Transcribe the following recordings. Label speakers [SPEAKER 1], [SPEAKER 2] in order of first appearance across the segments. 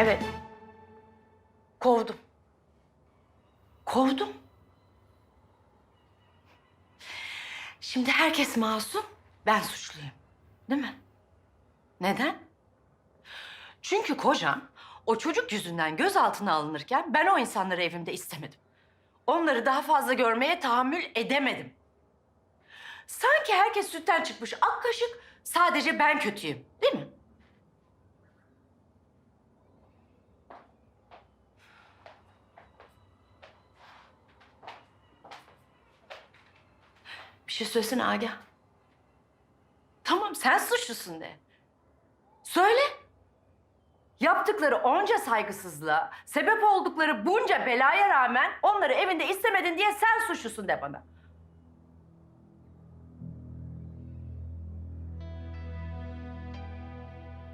[SPEAKER 1] Evet. Kovdum. Kovdum. Şimdi herkes masum, ben suçluyum. Değil mi? Neden? Çünkü kocam o çocuk yüzünden gözaltına alınırken ben o insanları evimde istemedim. Onları daha fazla görmeye tahammül edemedim. Sanki herkes sütten çıkmış ak kaşık, sadece ben kötüyüm. Değil mi? Bir şey söylesene Agah. Tamam sen suçlusun de. Söyle. Yaptıkları onca saygısızlığa, sebep oldukları bunca belaya rağmen onları evinde istemedin diye sen suçlusun de bana.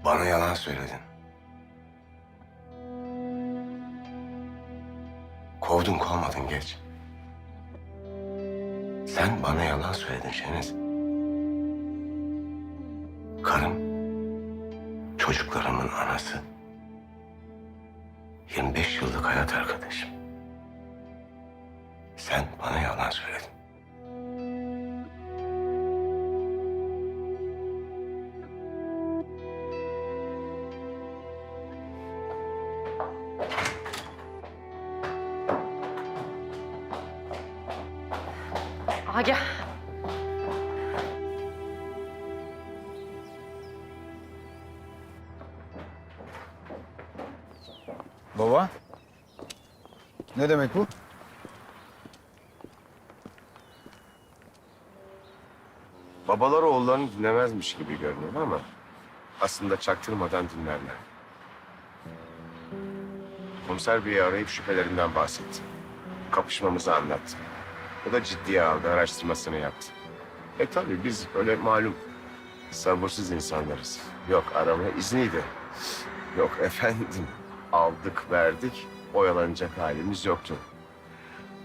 [SPEAKER 2] Bana yalan söyledin. Kovdun kovmadın geç. Sen bana yalan söyledin Şeniz. Karım, çocuklarımın anası. 25 yıllık hayat arkadaşım. Sen bana yalan söyledin.
[SPEAKER 1] Agah.
[SPEAKER 3] Baba. Ne demek bu?
[SPEAKER 2] Babalar oğullarını dinlemezmiş gibi görünüyor ama aslında çaktırmadan dinlerler. Komiser Bey'i arayıp şüphelerinden bahsetti. Kapışmamızı anlattı. O da ciddiye aldı, araştırmasını yaptı. E tabii biz öyle malum sabırsız insanlarız. Yok arama izniydi. Yok efendim aldık verdik oyalanacak halimiz yoktu.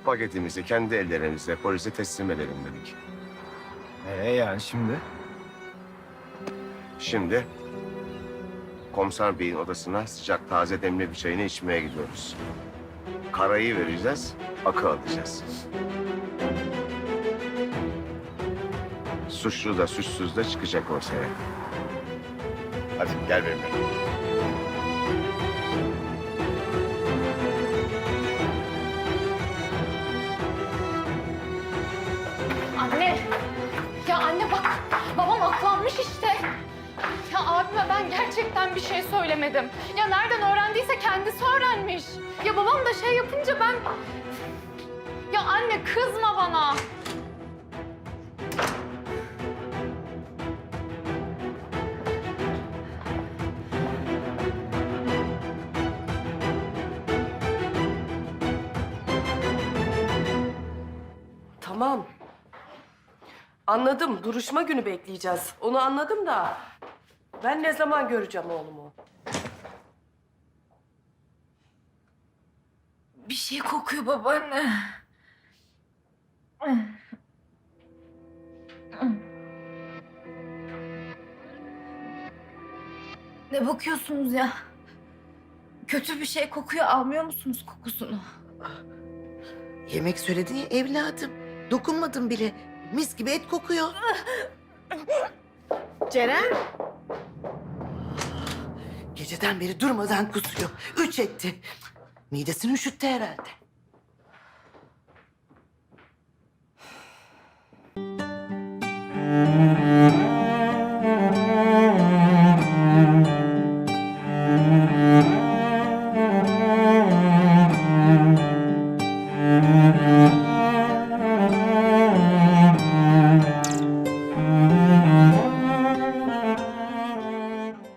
[SPEAKER 2] Paketimizi kendi ellerimizle polise teslim edelim dedik.
[SPEAKER 3] Ee yani şimdi?
[SPEAKER 2] Şimdi komiser beyin odasına sıcak taze demli bir çayını içmeye gidiyoruz. Karayı vereceğiz, akı alacağız. Suçlu da suçsuz da çıkacak ortaya. Hadi gel benimle.
[SPEAKER 4] Anne. Ya anne bak babam aklanmış işte. Ya abime ben gerçekten bir şey söylemedim. Ya nereden öğrendiyse kendisi öğrenmiş. Ya babam da şey yapınca ben... Ya anne kızma
[SPEAKER 5] Tamam. Anladım. Duruşma günü bekleyeceğiz. Onu anladım da ben ne zaman göreceğim oğlumu?
[SPEAKER 6] Bir şey kokuyor babaanne. Ne bakıyorsunuz ya? Kötü bir şey kokuyor, almıyor musunuz kokusunu?
[SPEAKER 7] Yemek söyledin ya evladım. Dokunmadım bile. Mis gibi et kokuyor. Ceren. Geceden beri durmadan kusuyor. Üç etti. Midesini üşüttü herhalde.
[SPEAKER 3] Mm-hmm.